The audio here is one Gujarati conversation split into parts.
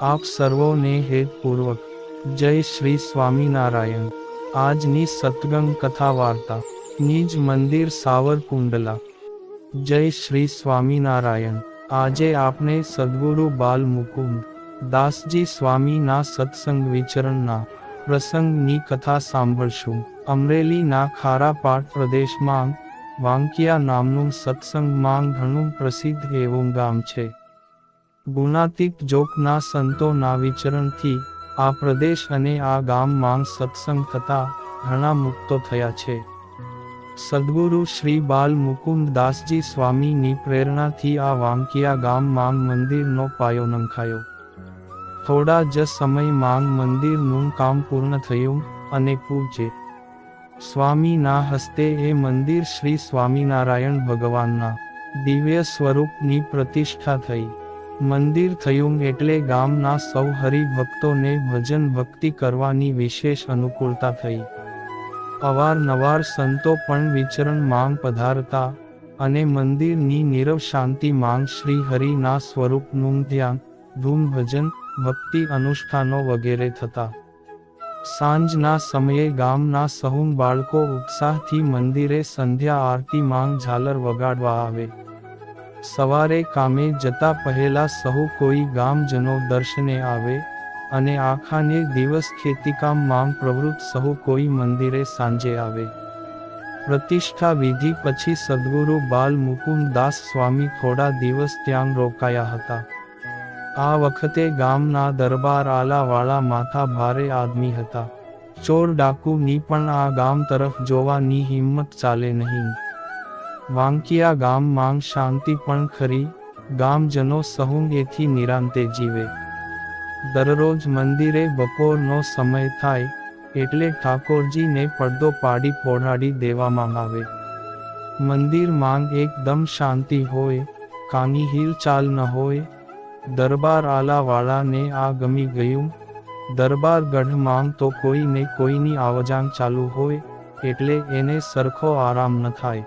આપ સર્વોને હેતપૂર્વક જય શ્રી સ્વામિનારાયણ. આજની સતગંગ કથા વાર્તા. નિજ મંદિર સાવરકુંડલા. જય શ્રી સ્વામિનારાયણ. આજે આપણે સદગુરુ બાલ મુકુંદ. દાસજી સ્વામીના સત્સંગ વિચરણના પ્રસંગની કથા સાંભળશું. અમરેલીના ખારાપાટ પ્રદેશમાં વાંકિયા નામનું સત્સંગમાં ઘણું પ્રસિદ્ધ એવું ગામ છે. ગુણાતીત જોકના સંતોના વિચરણથી આ પ્રદેશ અને આ ગામમાં સત્સંગ થતા ઘણા મુક્તો થયા છે. સદગુરુ શ્રી બાલ મુકુંદાસજી સ્વામીની પ્રેરણાથી આ વાંકિયા ગામમાં મંદિરનો પાયો નંખાયો. થોડા જ સમયમાં મંદિરનું કામ પૂર્ણ થયું અને પૂજે સ્વામીના હસ્તે એ મંદિર શ્રી સ્વામિનારાયણ ભગવાનના દિવ્ય સ્વરૂપની પ્રતિષ્ઠા થઈ. મંદિર થયું એટલે ગામના સૌ હરિભક્તોને ભજન ભક્તિ કરવાની વિશેષ અનુકૂળતા થઈ. અવારનવાર સંતો પણ વિચરણ માંગ પધારતા અને મંદિરની નીરવ શાંતિ માંગ શ્રી હરિના સ્વરૂપનું ધ્યાન, ધૂમ ભજન, ભક્તિ અનુષ્ઠાનો વગેરે થતા. સાંજના સમયે ગામના સહુમ બાળકો ઉત્સાહથી મંદિરે સંધ્યા આરતી માંગ ઝાલર વગાડવા આવે. સવારે કામે જતા પહેલા સહુ કોઈ ગામજનો દર્શને આવે અને આખાને દિવસ ખેતીકામ માંગ પ્રવૃત્ત સહુ કોઈ મંદિરે સાંજે આવે. પ્રતિષ્ઠા વિધિ પછી સદગુરુ બાલ મુકુમદાસ સ્વામી થોડા દિવસ ત્યાં રોકાયા હતા. આ વખતે ગામના દરબાર આલાવાળા માથા ભારે આદમી હતા. ચોર ડાકુની પણ આ ગામ તરફ જોવાની હિંમત ચાલે નહીં. વાંકિયા ગામ માંગ શાંતિ પણ ખરી, ગામજનો સહું એથી નિરાંતે જીવે. દરરોજ મંદિરે બપોરનો સમય થાય, એટલે ઠાકોરજીને પડદો પાડી પોઢાડી દેવામાં આવે. મંદિર માંગ એકદમ શાંતિ હોય, કાની હિલચાલ ન હોય, દરબાર આલાવાળાને આ ગમી ગયું. દરબાર ગઢ માંગ તો કોઈને કોઈની આવજાંગ ચાલુ હોય, એટલે એને સરખો આરામ ન થાય.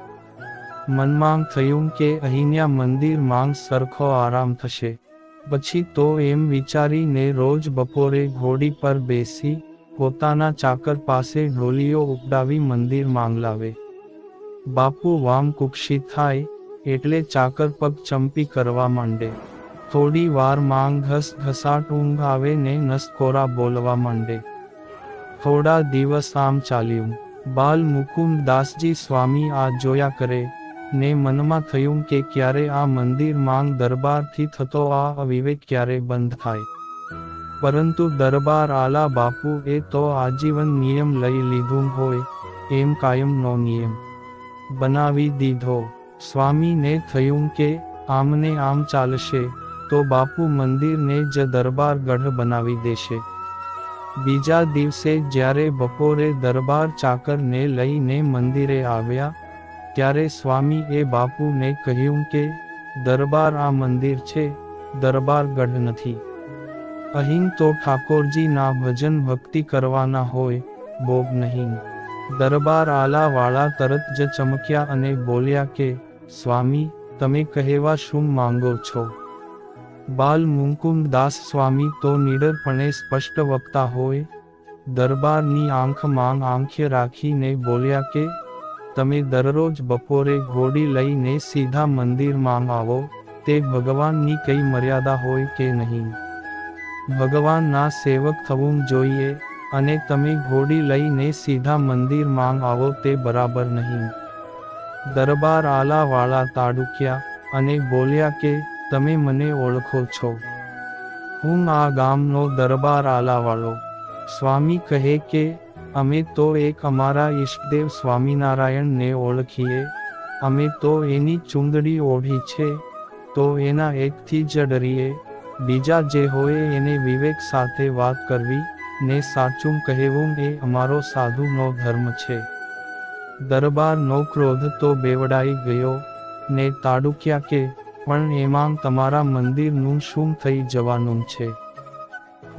મનમાં થયું કે અહીંયા મંદિર માંગ સરખો આરામ થશે. પછી તો એમ વિચારીને રોજ બપોરે ઘોડી પર બેસી, પોતાના ચાકર પાસે ઢોલીઓ ઉપડાવી મંદિર માંગ લાવે. બાપુ વામ કુક્ષી થાય, એટલે ચાકર પગ ચંપી કરવા માંડે. થોડી વાર માંગ ઘસ ઘસાટ ઊંઘ આવે ને નસકોરા બોલવા માંડે. થોડા દિવસ આમ ચાલ્યું. બાલ મુકુમ દાસજી સ્વામી આ જોયા કરે ને મનમાં થયું કે ક્યારે આ મંદિર માંગ દરબારથી થતો આ અવિવેક ક્યારે બંધ થાય. પરંતુ દરબાર આલા બાપુ એ તો આજીવન નિયમ લઈ લીધું હોય, એમ કાયમનો નિયમ. બનાવી દીધો. સ્વામીને થયું કે, આમને આમ ચાલશે, તો બાપુ મંદિરને જ દરબાર ગઢ બનાવી દેશે. બીજા દિવસે જ્યારે બપોરે દરબાર ચાકરને લઈને મંદિરે આવ્યા ત્યારે સ્વામી એ બાપુને કહ્યું કે, દરબાર આ મંદિર છે, દરબાર ગઢ નથી. અહીં તો ઠાકોરજીના ભજન ભક્તિ કરવાના હોય, ભોગ નહીં. દરબાર આલાવાળા તરત જ ચમક્યા અને બોલ્યા કે, સ્વામી, તમે કહેવા શું માંગો છો? બાલ મુકુમદાસ દાસ સ્વામી તો નિડરપણે સ્પષ્ટ વક્તા હોય. દરબારની આંખ માંગ આંખ્ય રાખીને બોલ્યા કે તમે દરરોજ બપોરે ઘોડી લઈને સીધા મંદિરમાં આવો, તે ભગવાનની કઈ મર્યાદા હોય કે નહીં? ભગવાનના સેવક થવું જોઈએ, અને તમે ઘોડી લઈને સીધા મંદિરમાં આવો તે બરાબર નહીં. દરબાર આલાવાળા તાડુક્યા અને બોલ્યા કે, તમે મને ઓળખો છો. હું આ ગામનો દરબાર આલાવાળો. સ્વામી કહે કે અમે તો એક અમારા ઈષ્ટદેવ સ્વામિનારાયણને ઓળખીએ. અમે તો એની ચુંદડી ઓઢી છે. તો એના એકથી જ ડરીએ. બીજા જે હોય એને વિવેક સાથે વાત કરવી, ને સાચું કહેવું એ અમારો સાધુનો ધર્મ છે. દરબારનો ક્રોધ તો બેવડાઈ ગયો, ને તાડુક્યા કે, પણ એમાં તમારા મંદિરનું શું થઈ જવાનું છે?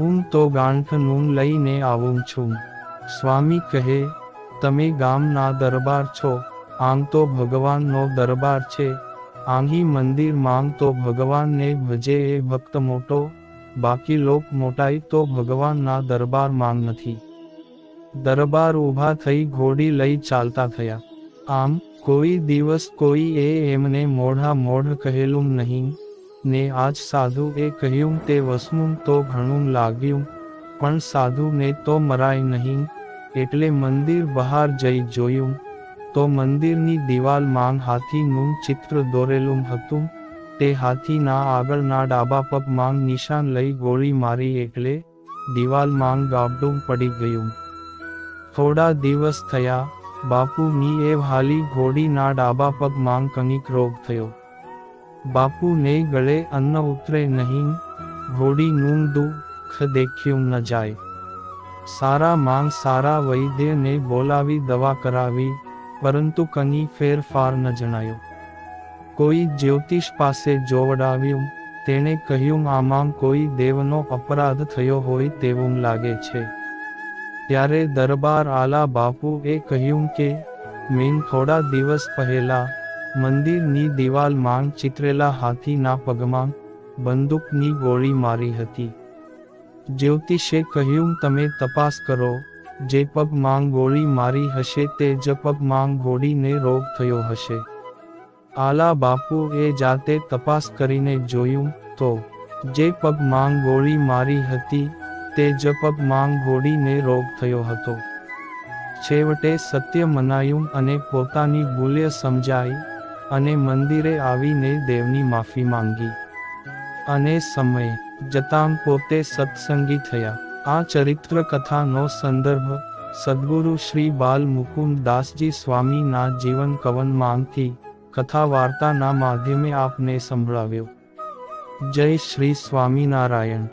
હું તો ગાંઠનું લઈને આવું છું. સ્વામી કહે, તમે ગામના દરબાર છો, આમ તો ભગવાનનો દરબાર છે. આંગી મંદિર માંગ તો ભગવાનને ભજે એ ભક્ત મોટો, બાકી લોક મોટાઈ તો ભગવાનના દરબાર માંગ નથી. દરબાર ઊભા થઈ ઘોડી લઈ ચાલતા થયા. આમ, કોઈ દિવસ કોઈ એ એમને મોઢા મોઢ કહેલું નહીં. ને આજ સાધુ એ કહ્યું, તે વસવું તો ઘણું લાગ્યું. પણ સાધુને તો મરાય નહીં, એટલે મંદિર બહાર જઈ જોયું. તો મંદિરની દિવાલમાં હાથીનું ચિત્ર દોરેલું હતું. તે હાથીના આગળના ડાબા પગમાં નિશાન લઈ ગોળી મારી એટલે દિવાલમાં ગાબડું પડી ગયું. થોડા દિવસ થયા, બાપુની એ હાલી ઘોડીના ડાબા પગમાં કનિક રોગ થયો. બાપુને ગળે અન્ન ઉતરે નહીં ઘોડીનું દુઃખ દેખ્યું ન જાય. સારા માંગ સારા વૈદ્યને બોલાવી દવા કરાવી, પરંતુ કની ફેરફાર ન જણાયો. કોઈ જ્યોતિષ પાસે જોવડાવ્યું, તેણે કહ્યું, આમાં કોઈ દેવનો અપરાધ થયો હોય તેવું લાગે છે. ત્યારે દરબાર આલા બાપુએ કહ્યું કે, મેં થોડા દિવસ પહેલા મંદિરની દિવાલમાં ચિત્રેલા હાથીના પગમાં બંદૂકની ગોળી મારી હતી. જ્યોતિષે કહ્યું, તમે તપાસ કરો. જે પગમાં ગોળી મારી હશે તે જ પગમાં ગોળીને રોગ થયો હશે. આલા બાપુએ જાતે તપાસ કરીને જોયું, તો, જે પગમાં ગોળી મારી હતી, તે જ પગમાં ગોળીને રોગ થયો હતો. છેવટે સત્ય મનાયું અને પોતાની ભૂલ્ય સમજાઈ અને મંદિરે આવીને દેવની માફી માંગી. અને સમય જતાં પોતે સત્સંગી થયા. આ ચરિત્ર કથાનો સંદર્ભ સદગુરુ શ્રી બાલ મુકુંદ દાસજી સ્વામીના જીવન કવન માંગથી કથા વાર્તાના માધ્યમે આપને સંભળાવ્યો. જય શ્રી સ્વામિનારાયણ.